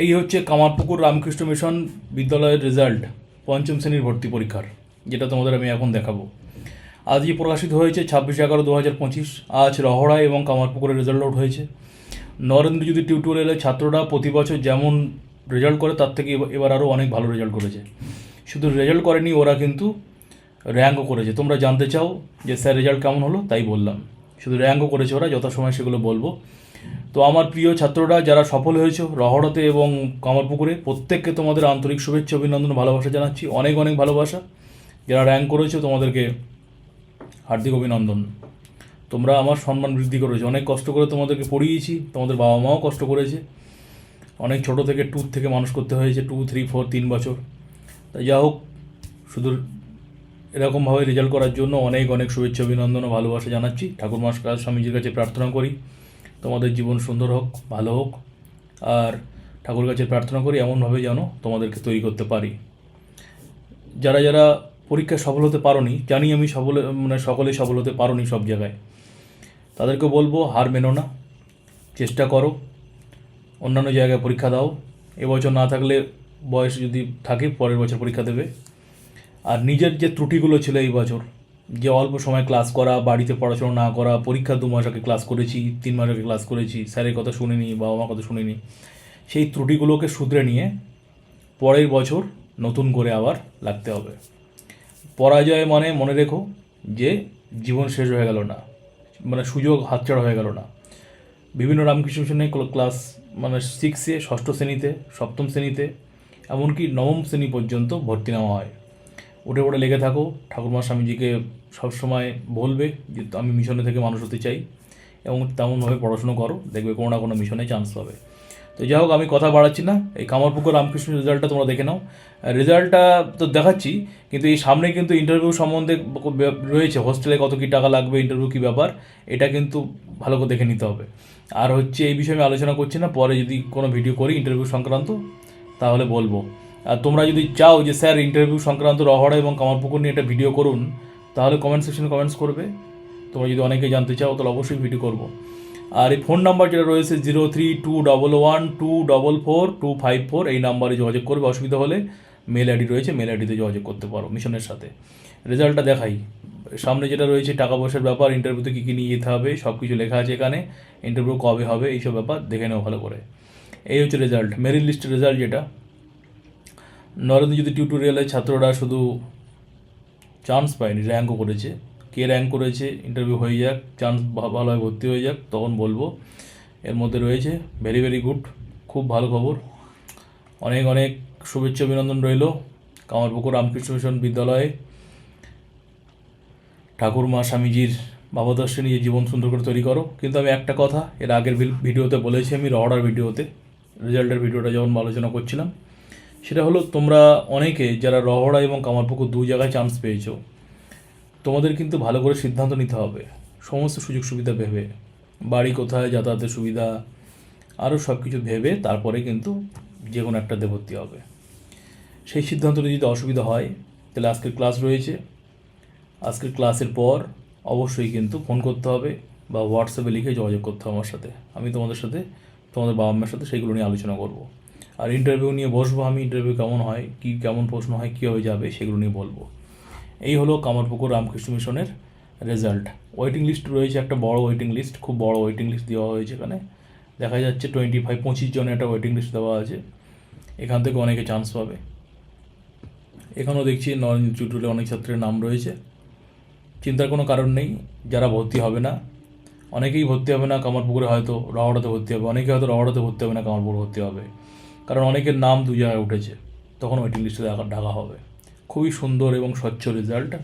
এই হচ্ছে কামারপুকুর রামকৃষ্ণ মিশন বিদ্যালয়ের রেজাল্ট পঞ্চম শ্রেণির ভর্তি পরীক্ষার, যেটা তোমাদের আমি এখন দেখাবো। আজই প্রকাশিত হয়েছে ছাব্বিশ এগারো দু হাজার পঁচিশ, আজ রহড়া এবং কামারপুকুরের রেজাল্ট আউট হয়েছে। নরেন্দ্র যদি টিউটোরিয়ালের ছাত্ররা প্রতি বছর যেমন রেজাল্ট করে, তার থেকে এবার আরও অনেক ভালো রেজাল্ট করেছে। শুধু রেজাল্ট করেনি, ওরা কিন্তু র্যাঙ্কও করেছে। তোমরা জানতে চাও যে স্যার রেজাল্ট কেমন হলো, তাই বললাম। শুধু র্যাঙ্কও করেছে ওরা, যথাসময় সেগুলো বলব। তো আমার প্রিয় ছাত্ররা, যারা সফল হয়েছে, রহড়াতে এবং কামারপুকুরে, প্রত্যেককে তোমাদের আন্তরিক শুভেচ্ছা, অভিনন্দন, ভালোবাসা জানাচ্ছি। অনেক অনেক ভালোবাসা। যারা র্যাঙ্ক করেছ, তোমাদেরকে হার্দিক অভিনন্দন। তোমরা আমার সম্মান বৃদ্ধি করেছ। অনেক কষ্ট করে তোমাদেরকে পড়িয়েছি। তোমাদের বাবা মাও কষ্ট করেছে। অনেক ছোট থেকে টু থেকে মানুষ করতে হয়েছে টু থ্রি ফোর তিন বছর। তাই যা হোক, শুধু এরকমভাবে রেজাল্ট করার জন্য অনেক অনেক শুভেচ্ছা, অভিনন্দন ও ভালোবাসা জানাচ্ছি। ঠাকুর মাস স্বামীজির কাছে প্রার্থনা করি। তোমাদের জীবন সুন্দর হোক, ভালো হোক। আর ঠাকুর কাছে প্রার্থনা করি, এমনভাবে যেন তোমাদেরকে তৈরি করতে পারি। যারা যারা পরীক্ষায় সফল হতে পারোনি, জানি আমি সফল মানে সকলে সফল হতে পারোনি সব জায়গায়। তাদেরকে বলব, হার মেনো না, চেষ্টা করো, অন্যান্য জায়গায় পরীক্ষা দাও। এবছর না থাকলে বয়স যদি থাকে, পরের বছর পরীক্ষা দেবে। আর নিজের যে ত্রুটিগুলো ছিল এই বছর যে অল্প সময় ক্লাস করা, বাড়িতে পড়াশোনা না করা পরীক্ষা দু মাস আগে ক্লাস করেছি, তিন মাস আগে ক্লাস করেছি, স্যারের কথা শুনিনি, বাবা মার কথা শুনিনি। সেই ত্রুটিগুলোকে শুধরে নিয়ে পরের বছর নতুন করে আবার লাগতে হবে। পরাজয় মানে মনে রেখো যে জীবন শেষ হয়ে গেল না মানে সুযোগ হাতছাড়া হয়ে গেল না। বিভিন্ন রামকৃষ্ণ মিশনে ক্লাস মানে সিক্সে ষষ্ঠ শ্রেণীতে, সপ্তম শ্রেণীতে, এমনকি নবম শ্রেণি পর্যন্ত ভর্তি নেওয়া হয়। উঠে উঠে লেগে থাকো। ঠাকুরমা স্বামীজিকে সবসময় বলবে যে, আমি মিশনে থেকে মানুষ হতে চাই এবং তেমনভাবে পড়াশুনো করো। দেখবে কোনো না কোনো মিশনে চান্স পাবে। তো যাই হোক, আমি কথা বাড়াচ্ছি না। এই কামারপুকুর রামকৃষ্ণ রেজাল্টটা তোমরা দেখে নাও। রেজাল্টটা তো দেখাচ্ছি, কিন্তু এই সামনে কিন্তু ইন্টারভিউ সম্বন্ধে রয়েছে। হোস্টেলে কত কী টাকা লাগবে ইন্টারভিউ কী ব্যাপার, এটা কিন্তু ভালো করে দেখে নিতে হবে। আর হচ্ছে, এই বিষয়ে আমি আলোচনা করছি না। পরে যদি কোনো ভিডিও করি ইন্টারভিউ সংক্রান্ত, তাহলে বলব। তোমরা যদি চাও যে স্যার ইন্টারভিউ সংক্রান্ত রহড়া এবং কামারপুকুর নিয়ে একটা ভিডিও করুন, তাহলে কমেন্ট সেকশনে কমেন্টস করবে। তোমরা যদি অনেকে জানতে চাও, তাহলে অবশ্যই ভিডিও করব। আর এই ফোন নাম্বার যেটা রয়েছে zero three two double one two double four two five four এই নাম্বারে যোগাযোগ করবে। অসুবিধা হলে মেল আইডি রয়েছে মেল আইডিতে যোগাযোগ করতে পারো মিশনের সাথে। রেজাল্টটা দেখাই। সামনে যেটা রয়েছে, টাকা পয়সার ব্যাপার ইন্টারভিউতে কী কী নিয়ে যেতে হবে সব কিছু লেখা আছে এখানে। ইন্টারভিউ কবে হবে, এইসব ব্যাপার দেখে নেও ভালো করে। এই হচ্ছে রেজাল্ট মেরিট লিস্টের রেজাল্ট যেটা। নরেন্দ্র যদি টিউটোরিয়ালের ছাত্ররা শুধু চান্স পায়নি র্যাঙ্কও করেছে। কে র্যাঙ্ক করেছে ইন্টারভিউ হয়ে যাক চান্স ভালোভাবে ভর্তি হয়ে যাক, তখন বলব, এর মধ্যে রয়েছে ভেরি ভেরি গুড খুব ভালো খবর। অনেক অনেক শুভেচ্ছা অভিনন্দন রইল কামারপুকুর রামকৃষ্ণ মিশন বিদ্যালয়ে। ঠাকুর মা স্বামীজির ভাবদর্শে নিজের জীবন সুন্দর করে তৈরি করো। কিন্তু আমি একটা কথা, এর আগের ভিডিওতে বলেছি আমি রহড়ার ভিডিওতে রেজাল্টের ভিডিওটা যখন আলোচনা করছিলাম সেটা হলো তোমরা অনেকে যারা রহড়া এবং কামারপুকুর দু জায়গায় চান্স পেয়েছ, তোমাদের কিন্তু ভালো করে সিদ্ধান্ত নিতে হবে। সমস্ত সুযোগ সুবিধা ভেবে, বাড়ি কোথায়, যাতায়াতের সুবিধা আরও সব কিছু ভেবে তারপরে কিন্তু যে কোনো একটাতে ভর্তি হবে। সেই সিদ্ধান্ত নিয়ে যদি অসুবিধা হয়, তাহলে আজকের ক্লাস রয়েছে। আজকের ক্লাসের পর অবশ্যই কিন্তু ফোন করতে হবে বা হোয়াটসঅ্যাপে লিখে যোগাযোগ করতে হবে আমার সাথে। আমি তোমাদের সাথে, তোমাদের বাবা মার সাথে সেইগুলো নিয়ে আলোচনা করব। আর ইন্টারভিউ নিয়ে বসবো আমি ইন্টারভিউ কেমন হয়, কী, কেমন প্রশ্ন হয়, কীভাবে যাবে, সেগুলো নিয়ে বলব। এই হলো কামারপুকুর রামকৃষ্ণ মিশনের রেজাল্ট ওয়েটিং লিস্ট রয়েছে একটা বড় ওয়েটিং লিস্ট খুব বড় ওয়েটিং লিস্ট দেওয়া হয়েছে এখানে। দেখা যাচ্ছে টোয়েন্টি ফাইভ পঁচিশ জনের একটা ওয়েটিং লিস্ট দেওয়া আছে। এখান থেকে অনেকে চান্স পাবে। এখানেও দেখছি নরেন্দ্র চুটুলে অনেক ছাত্রের নাম রয়েছে। চিন্তার কোনো কারণ নেই, যারা ভর্তি হবে না। অনেকেই ভর্তি হবে না কামারপুকুরে, হয়তো রহড়াতে ভর্তি হবে, অনেকে হয়তো রহড়াতে ভর্তি হবে না, কামারপুকুরে ভর্তি হবে। কারণ অনেকের নাম দু জায়গায় উঠেছে। তখন ওয়েটিং লিস্টে দেখা ঢাকা হবে। খুবই সুন্দর এবং স্বচ্ছ রেজাল্ট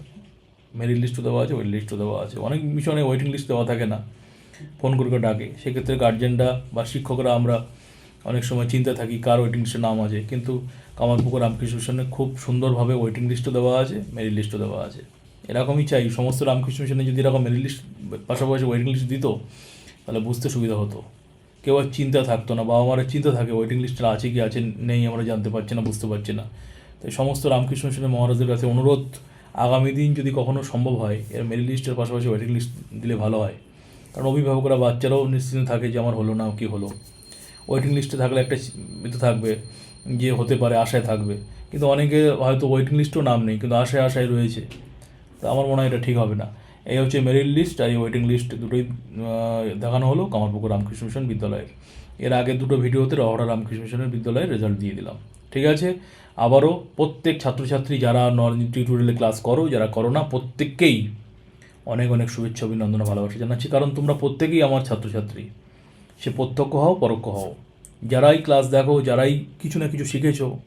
মেরিট লিস্টও দেওয়া আছে ওয়েটিং লিস্টও দেওয়া আছে। অনেক মিশনে ওয়েটিং লিস্ট দেওয়া থাকে না। ফোন করে ডাকে। সেক্ষেত্রে গার্জেনরা বা শিক্ষকরা আমরা অনেক সময় চিন্তা থাকি কার ওয়েটিং লিস্টে নাম আছে। কিন্তু কামারপুকুর রামকৃষ্ণ মিশনে খুব সুন্দরভাবে ওয়েটিং লিস্টও দেওয়া আছে মেরিট লিস্টও দেওয়া আছে। এরকমই চাই। সমস্ত রামকৃষ্ণ মিশনে যদি এরকম মেরিট লিস্ট পাশাপাশি ওয়েটিং লিস্ট দিত, তাহলে বুঝতে সুবিধা হতো। কেউ আর চিন্তা থাকতো না, বাবা মারা চিন্তা থাকে ওয়েটিং লিস্টটা আছে কি, আছে নেই, আমরা জানতে পারছি না, বুঝতে পারছি না। তাই সমস্ত রামকৃষ্ণ মিশনের মহারাজের কাছে অনুরোধ, আগামী দিন যদি কখনো সম্ভব হয়, এর মেরিট লিস্টের পাশাপাশি ওয়েটিং লিস্ট দিলে ভালো হয়। কারণ অভিভাবকরা, বাচ্চারাও নিশ্চিন্ত থাকে যে আমার হলো না, কি হলো। ওয়েটিং লিস্টে থাকলে একটা ইতে থাকবে, যে হতে পারে, আশায় থাকবে। কিন্তু অনেকে হয়তো ওয়েটিং লিস্টও নাম নেই, কিন্তু আশায় আশায় রয়েছে। তো আমার মনে হয় এটা ঠিক হবে না। এই হচ্ছে মেরিট লিস্ট আর এই ওয়েটিং লিস্ট দুটোই দেখানো হলো কামারপুকুর রামকৃষ্ণ মিশন বিদ্যালয়ের এর আগে দুটো ভিডিওতে রহড়া রামকৃষ্ণ মিশনের বিদ্যালয়ের রেজাল্ট দিয়ে দিলাম। ঠিক আছে? আবারও প্রত্যেক ছাত্রছাত্রী যারা নন টিউটোরিয়ালে ক্লাস করো, যারা করো না, প্রত্যেককেই অনেক অনেক শুভেচ্ছা, অভিনন্দন, ভালোবাসা জানাচ্ছি। কারণ তোমরা প্রত্যেকেই আমার ছাত্রছাত্রী। সে প্রত্যক্ষ হও, পরোক্ষ হও। যারাই ক্লাস দেখো, যারাই কিছু না কিছু শিখেছো,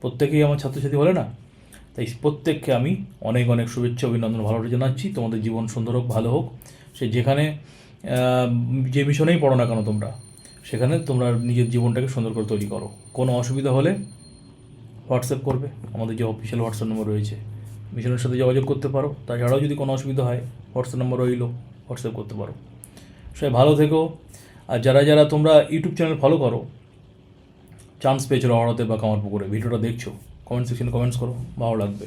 প্রত্যেকেই আমার ছাত্রছাত্রী বলে না? তাই প্রত্যেককে আমি অনেক অনেক শুভেচ্ছা, অভিনন্দন ভালোবাসা জানাচ্ছি। তোমাদের জীবন সুন্দর হোক, ভালো হোক। সে যেখানে যে মিশনেই পড়ো না কেন তোমরা, সেখানে তোমরা নিজের জীবনটাকে সুন্দর করে তৈরি করো। কোনো অসুবিধা হলে হোয়াটসঅ্যাপ করবে। আমাদের যে অফিসিয়াল হোয়াটসঅ্যাপ নম্বর রয়েছে, মিশনের সাথে যোগাযোগ করতে পারো। তাছাড়াও যদি কোনো অসুবিধা হয়, হোয়াটসঅ্যাপ নম্বর রইল, হোয়াটসঅ্যাপ করতে পারো। সবাই ভালো থেকো। আর যারা যারা তোমরা ইউটিউব চ্যানেল ফলো করো চান্স পেয়েছ রহড়াতে বা কামারপুকুরে, ভিডিওটা দেখছ। কমেন্ট সেকশনে কমেন্টস করো, ভালো লাগবে।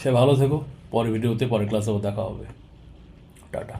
সে ভালো থেকো, পরের ভিডিওতে পরের ক্লাসেও দেখা হবে। টাটা।